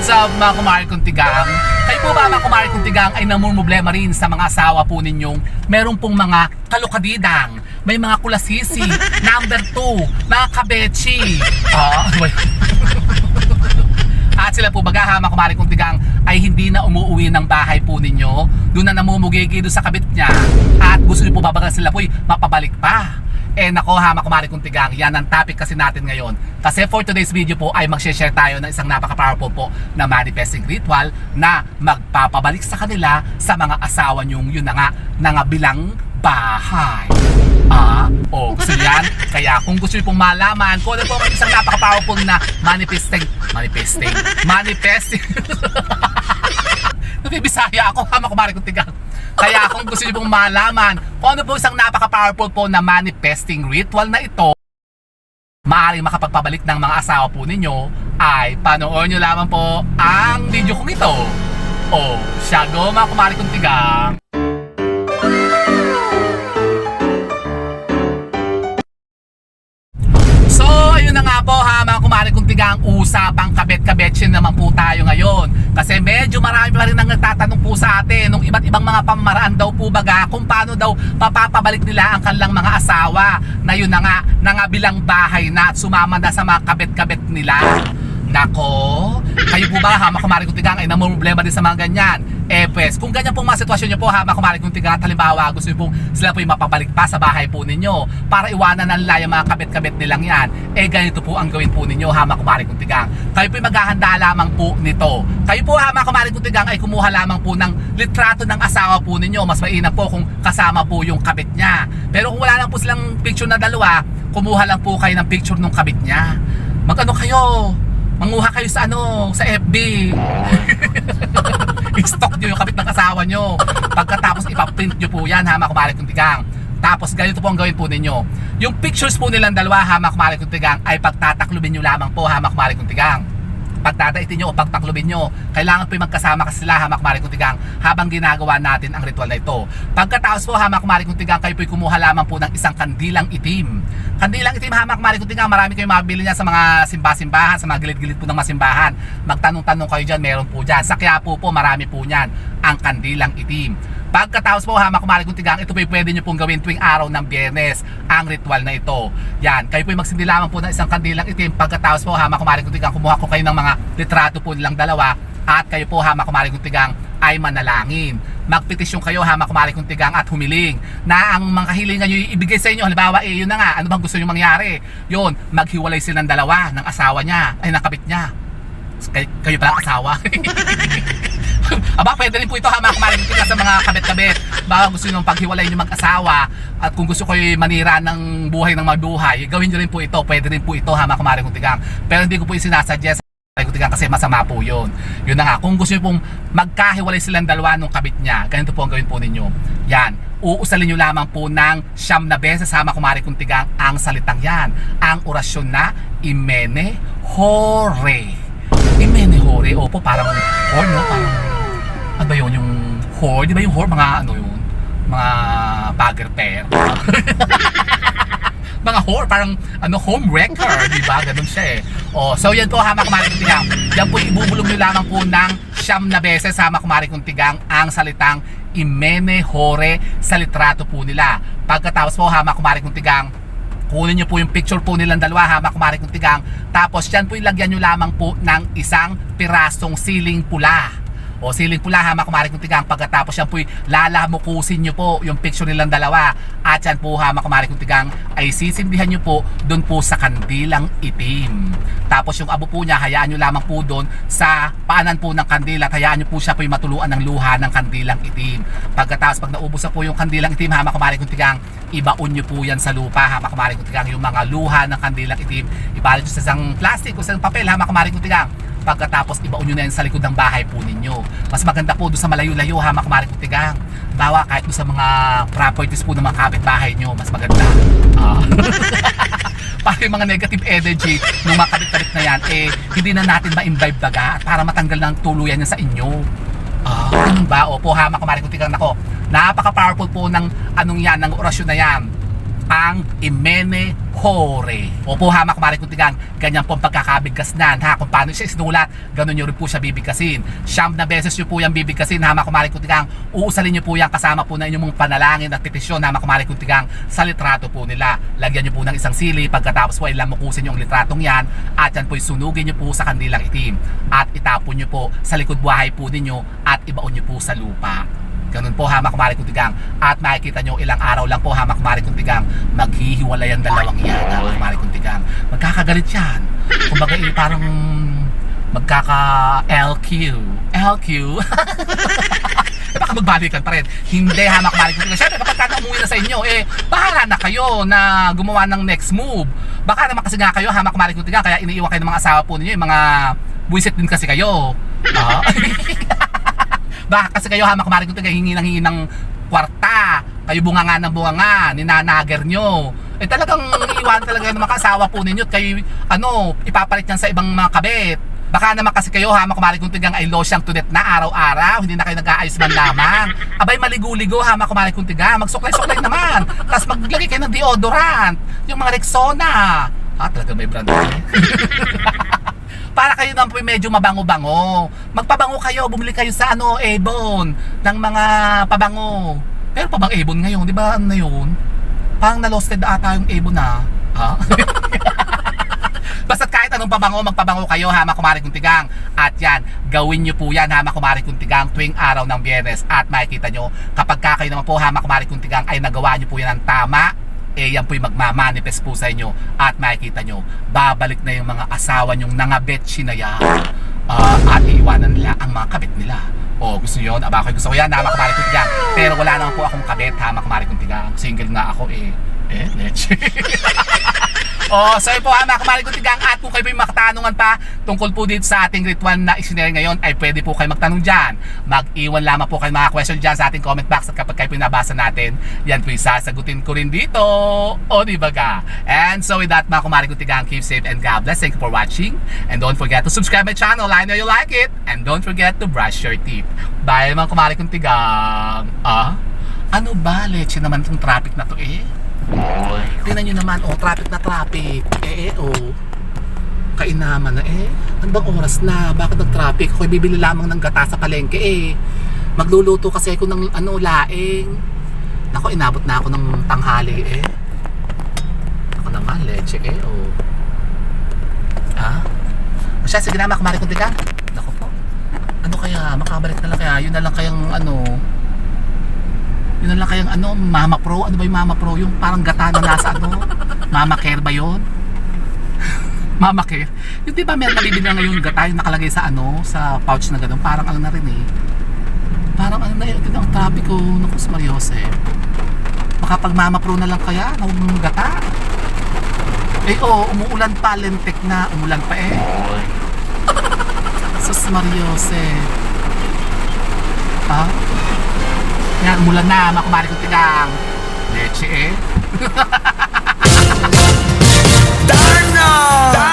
What's up mga kumari kong tigang? Kayo po ba mga kumari kong tigang ay namumblema rin sa mga asawa po ninyong meron pong mga kalukadidang, may mga kulasisi, number 2, mga kabechi. Ah, yun? At sila po baga mga kumari kong tigang ay hindi na umuwi ng bahay po ninyo. Doon na namumugigi doon sa kabit niya. At gusto niyo po babaga sila po mapabalik pa. Eh nako ha mga kumari kong tigang, yan ang topic kasi natin ngayon. Kasi for today's video po ay mag-share tayo ng isang napaka-powerful po na manifesting ritual na magpapabalik sa kanila sa mga asawa nyong yun na nga, nangabilang bahay. Ah, oh, gusto yan? Kaya kung gusto niyo pong malaman kung ano po ang isang napaka-powerful na manifesting, manifesting, manifesting, Nabibisaya ako, hama kumari kong tigang. Kaya kung gusto niyo pong malaman kung ano po isang napaka-powerful po na manifesting ritual na ito, maaaring makapagpabalik ng mga asawa po ninyo, ay panoorin nyo lamang po ang video kong ito. O, siya go mga kumari kong tigang. So, ayun na nga po ha, tigang usapang kabet-kabetsin naman po tayo ngayon. Kasi medyo marami pa rin ang nagtatanong po sa atin nung iba't ibang mga pamaraan daw po baga kung paano daw papapabalik nila ang kanilang mga asawa na yun na nga, nangabilang bahay na at sumama na sa mga kabet-kabet nila. Nako, kayo po ba ha, mga kumari kong tigang ay namumblema din sa mga ganyan? Eh pues, kung ganyan pong mga sitwasyon nyo po ha, mga kumari kong tigang at halimbawa gusto nyo pong sila po yung mapabalik pa sa bahay po ninyo para iwanan ng yung mga kabit-kabit nilang yan, eh ganito po ang gawin po ninyo ha, mga kumari kong tigang. Kayo po yung maghahanda lamang po nito. Kayo po ha, mga kumari kong tigang ay kumuha lamang po ng litrato ng asawa po ninyo. Mas mainam po kung kasama po yung kabit niya. Pero kung wala lang po silang picture na dalawa, kumuha lang po kayo ng picture ng kabit niya. Magano kayo? Manguha kayo sa ano, sa FB. I-stock nyo yung kabit ng asawa nyo. Pagkatapos ipaprint nyo po yan, hama kumari kong tigang. Tapos ganito po ang gawin po ninyo. Yung pictures po nilang dalawa, hama kumari kong tigang, ay pagtataklubin nyo lamang po, hama kumari kong tigang. Pagtataitin nyo o pagtaklubin nyo, kailangan po magkasama kasi sila, hama kumari kong tigang, habang ginagawa natin ang ritual na ito. Pagkatapos po, hama kumari kong tigang, kayo po kumuha lamang po ng isang kandilang itim. Kandilang itim, hama kumari kong tigang, marami kayong mabili niya sa mga simba-simbahan, sa mga gilid-gilid po ng mga simbahan. Magtanong-tanong kayo dyan, meron po dyan. Sa Quiapo po, marami po niyan, ang kandilang itim. Pagkatapos po, hama kumari kong tigang, ito po pwede nyo pong gawin tuwing araw ng biyernes, ang ritual na ito. Yan, kayo po magsindi lamang po ng isang kandilang itim. Pagkatapos po, hama kumari kong tigang, kumuha ko kayo ng mga litrato po nilang dalawa at kayo po, hama kumari kong tigang, ay manalangin. Magpetisyon kayo, hama kumari kong tigang at humiling na ang mga kahilingan nyo ibigay sa inyo. Halimbawa, eh, yun na nga, ano bang gusto nyo mangyari? Yun, maghiwalay silang dalawa ng asawa niya, ay nakabit niya. Kay, kayo pala asawa. Aba, pwede rin po ito ha mga kumarinig sa mga kabit-kabit. Baka gusto nyo paghiwalay nyo mag-asawa at kung gusto kayo manira ng buhay ng maduhay, gawin nyo rin po ito. Pwede rin po ito ha mga kumarinig tigang. Pero hindi ko po sinasuggest ko tigang kasi masama po yun. Yun na nga, kung gusto nyo pong magkahiwalay silang dalawa nung kabit niya, ganito po ang gawin po ninyo. Yan, uusalin nyo lamang po ng siyam na beses sama kumari kong tigang ang salitang yan. Ang orasyon na Imene Hore. Imene Hore, opo, parang hore, no? Parang, ano ba yun, yung whore? Di ba yung whore, mga ano yun? Mga bagger pair. mga whore, parang ano, home wrecker, di ba? Ganun siya eh. Oh, so yan po, hama kumari kong tigang. Yan po, ibubulong nyo lamang po ng siyam na beses, hama kumari kong tigang, ang salitang imene hore sa litrato po nila. Pagkatapos po, hama kumari kong tigang, kunin nyo po yung picture po nilang dalawa hama kumari kong tigang tapos dyan po ilagyan nyo lamang po ng isang pirasong siling pula o siling pula hama kumari kong tigang. Pagkatapos yan po lalamukusin nyo po yung picture nilang dalawa. At yan po hama kumari kong tigang ay sisindihan nyo po doon po sa kandilang itim. Tapos yung abo po niya hayaan nyo lamang po doon sa paanan po ng kandila at hayaan nyo po siya po yung matuluan ng luha ng kandilang itim. Pagkatapos pag naubos na po yung kandilang itim hama kumari kong tigang ibaon nyo po yan sa lupa hama kumari kong tigang. Yung mga luha ng kandilang itim ibalot nyo sa isang plastic o sa isang papel hama kumari kong tigang pagkatapos ibaon nyo na yan sa likod ng bahay po ninyo mas maganda po doon sa malayo-layo hama kumari kong tigang bawa kahit doon sa mga properties po ng mga kapitbahay nyo mas maganda Ah. para yung mga negative energy ng mga kabit-kabit na yan eh hindi na natin ma-imbibe baga at para matanggal ng tuluyan yan sa inyo Ah, ganun ba? Opo, hama kumari kong tigang nako. Napaka-powerful po ng anong yan, ng orasyon na yan. Ang Imene Hore. Opo ha mga kumari kuntigang, ganyan po ang pagkakabigkasnan ha. Kung paano siya isinulat, ganun nyo rin po siya bibigkasin. Siyam na beses nyo po yung bibigkasin ha mga kumari kuntigang. Uusalin nyo po yan kasama po na inyong mga panalangin at petisyon ha mga kumari kuntigang sa litrato po nila. Lagyan nyo po ng isang sili pagkatapos po ay lamukusin yung litratong yan at yan po sunugin nyo po sa kandilang itim at itapon nyo po sa likod buhay po ninyo at ibaon nyo po sa lupa. Ganun po hamak kumari kuntigang. At makikita nyo ilang araw lang po hamak kumari kuntigang. Maghihiwalay ang dalawang yan hamak kumari kuntigang. Magkakagalit yan. Kumbaga eh, parang magkaka LQ LQ eh baka magbalikan pa rin. Hindi hamak kumari kuntigang. Syempre kapag ka umuwi na sa inyo eh bahala na kayo na gumawa ng next move. Baka naman kasi nga kayo hamak kumari kuntigang kaya iniiwan kayo ng mga asawa po ninyo yung mga buwisit din kasi kayo. Ah. Baka kasi kayo hamak kumarin ko tayo hingi ng hingi ng kwarta. Kayo bunga nga ng bunga nga, ninanager nyo. Eh talagang iiwan talaga ng mga kasawa po ninyo at kayo ano, ipapalit yan sa ibang mga kabit. Baka naman kasi kayo hamak kumarin kung tigang ay losyang tunet na araw-araw, hindi na kayo nag-aayos man lamang. Abay maligo-ligo hamak kumarin kung tigang, magsuklay-suklay naman. Tapos maglagay kayo ng deodorant, yung mga Rexona. Ah, talaga may brand. para kayo naman po medyo mabango-bango. Magpabango kayo, bumili kayo sa ano, Avon, ng mga pabango. Pero pabang Avon ngayon, di ba ano na yun? Parang na-losted ata yung Avon na. Ha? Basta kahit anong pabango, magpabango kayo, hama kumari kuntigang. At yan, gawin nyo po yan, hama kumari kuntigang, tuwing araw ng biyernes. At makikita nyo, kapag ka kayo naman po, hama kumari kuntigang, ay nagawa nyo po yan ng tama, eh yan po yung magmamanifest po sa inyo at makikita nyo, babalik na yung mga asawa nyong nangabetsi na yan Ah, at iiwanan nila ang mga kabit nila. O gusto nyo yun, aba ko gusto ko yan, hama kumari kuntigang. Pero wala naman po akong kabit, hama kumari kuntigang. Single nga ako eh. Eh, leche. Oh, so po ha, mga kumari kuntigang at kung kayo may makatanungan pa tungkol po dito sa ating ritual na isinare ngayon ay pwede po kayo magtanong dyan. Mag-iwan lamang po kayo mga question dyan sa ating comment box at kapag kayo pinabasa natin, yan po sasagutin ko rin dito. O di ba ka? And so with that mga kumari kuntigang, keep safe and God bless. Thank you for watching. And don't forget to subscribe my channel. I know you like it. And don't forget to brush your teeth. Bye mga kumari kuntigang. Ah? Ano ba? Leche naman itong traffic na to eh. Tingnan nyo naman, oh, traffic na traffic. Eh, eh, oh. Kainaman na, eh. Ano bang oras na? Bakit nag-traffic? Ako'y bibili lamang ng gata sa palengke, eh. Magluluto kasi ako ng, ano, laing. Nako, inabot na ako ng tanghali, eh. Ako naman, leche, eh, oh. Ah? O siya, sige na, makumari kong ka. Nako po. Ano kaya? Makabalik na lang kaya? Yun na lang kayang, ano, yun na lang kayang ano, Mama Pro. Ano ba yung Mama Pro? Yung parang gata na nasa ano? Mama Care ba yun? Mama Care. Yung di ba meron nabibili na ngayon gata yung nakalagay sa ano, sa pouch na gano'n. Parang ano na rin eh. Parang ano na yun, ang traffic ko. Naku, si Mariose. Baka pag Mama Pro na lang kaya, ng gata. Eh oo, umuulan pa, lentek na. Umulan pa eh. Sus Mariose. Ah? Yan, umulan na, mga kumari kong tigang. Leche eh. Darna! Darna!